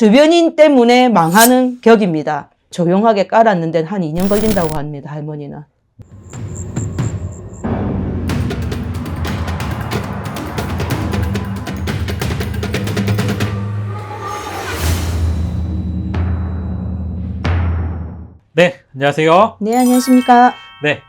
주변인 때문에 망하는 격입니다. 조용하게 깔았는데 한 2년 걸린다고 합니다, 할머니는. 네, 안녕하세요. 네, 안녕하십니까. 네.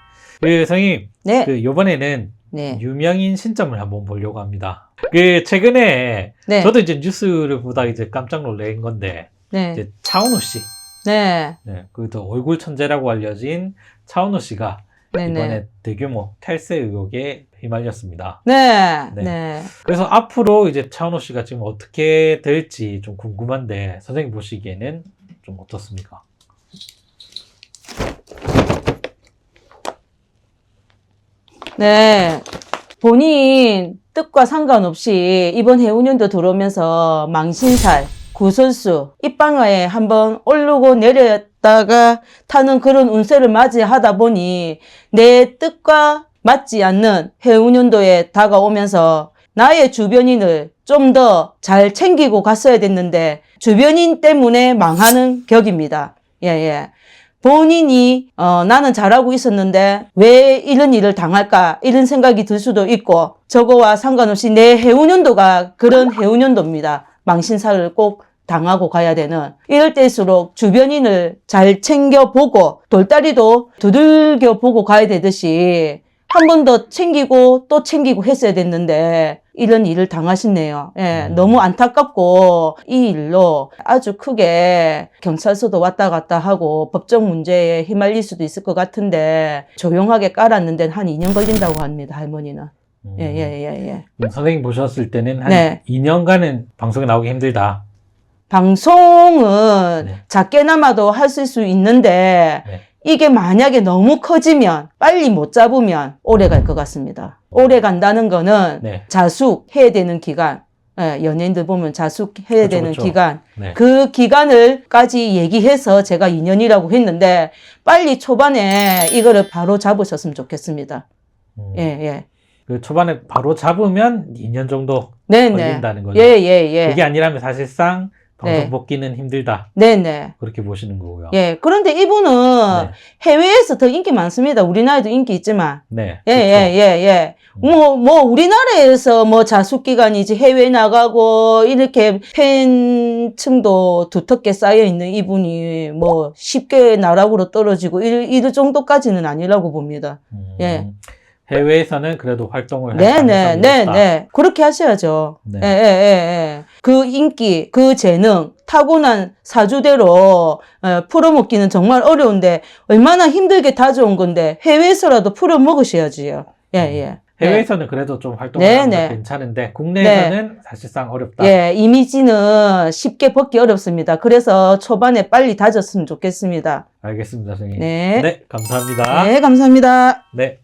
그, 선생님, 네, 그, 요번에는 네, 유명인 신점을 한번 보려고 합니다. 그, 최근에, 네, 저도 이제 뉴스를 보다 이제 깜짝 놀란 건데, 네, 이제 차은우 씨, 네, 네, 그또 얼굴 천재라고 알려진 차은우 씨가 네, 이번에 네, 대규모 탈세 의혹에 휘말렸습니다. 네, 네. 네. 그래서 앞으로 이제 차은우 씨가 지금 어떻게 될지 좀 궁금한데, 선생님 보시기에는 좀 어떻습니까? 네. 본인 뜻과 상관없이 이번 해운년도 들어오면서 망신살, 구설수, 입방아에 한번 오르고 내렸다가 타는 그런 운세를 맞이하다 보니 내 뜻과 맞지 않는 해운년도에 다가오면서 나의 주변인을 좀 더 잘 챙기고 갔어야 됐는데 주변인 때문에 망하는 격입니다. 예, 예. 본인이 어, 나는 잘하고 있었는데 왜 이런 일을 당할까 이런 생각이 들 수도 있고 저거와 상관없이 내 해운연도가 그런 해운연도입니다. 망신사를 꼭 당하고 가야 되는 이럴 때일수록 주변인을 잘 챙겨보고 돌다리도 두들겨 보고 가야 되듯이 한 번 더 챙기고 또 챙기고 했어야 됐는데 이런 일을 당하셨네요. 예, 음. 너무 안타깝고 이 일로 아주 크게 경찰서도 왔다 갔다 하고 법적 문제에 휘말릴 수도 있을 것 같은데 조용하게 깔았는데 한 2년 걸린다고 합니다, 할머니는. 음, 예, 예, 예, 예. 그럼 선생님 보셨을 때는 한 네. 2년간은 방송에 나오기 힘들다. 방송은 네. 작게나마도 하실 수 있는데 네. 이게 만약에 너무 커지면 빨리 못 잡으면 오래 갈 것 같습니다. 오래 간다는 거는 네. 자숙해야 되는 기간, 예, 연예인들 보면 자숙해야 그쵸, 되는 그쵸. 기간, 네. 그 기간을까지 얘기해서 제가 2년이라고 했는데 빨리 초반에 이거를 바로 잡으셨으면 좋겠습니다. 음. 예, 예. 그 초반에 바로 잡으면 2년 정도 네, 네. 걸린다는 거죠. 예, 예, 예. 그게 아니라면 사실상 방송 네. 복귀는 힘들다. 네, 네. 그렇게 보시는 거고요. 예. 그런데 이분은 네. 해외에서 더 인기 많습니다. 우리나라에도 인기 있지만. 네. 예, 그렇죠. 예, 예, 예. 음. 뭐, 뭐, 우리나라에서 뭐 자숙기간이지 해외 나가고 이렇게 팬층도 두텁게 쌓여있는 이분이 뭐 쉽게 나락으로 떨어지고 이, 이럴 정도까지는 아니라고 봅니다. 음. 예. 해외에서는 그래도 활동을 할 네, 네, 네. 네. 그렇게 하셔야죠. 네. 예, 예, 예, 예. 그 인기, 그 재능, 타고난 사주대로 어, 풀어먹기는 정말 어려운데 얼마나 힘들게 다져온 건데 해외에서라도 풀어먹으셔야지요. 예, 예. 해외에서는 그래도 좀 활동을 네, 하는 네. 건 괜찮은데 국내에서는 사실상 어렵다. 예, 이미지는 쉽게 벗기 어렵습니다. 그래서 초반에 빨리 다졌으면 좋겠습니다. 알겠습니다, 선생님. 네. 네, 감사합니다. 네, 감사합니다. 네.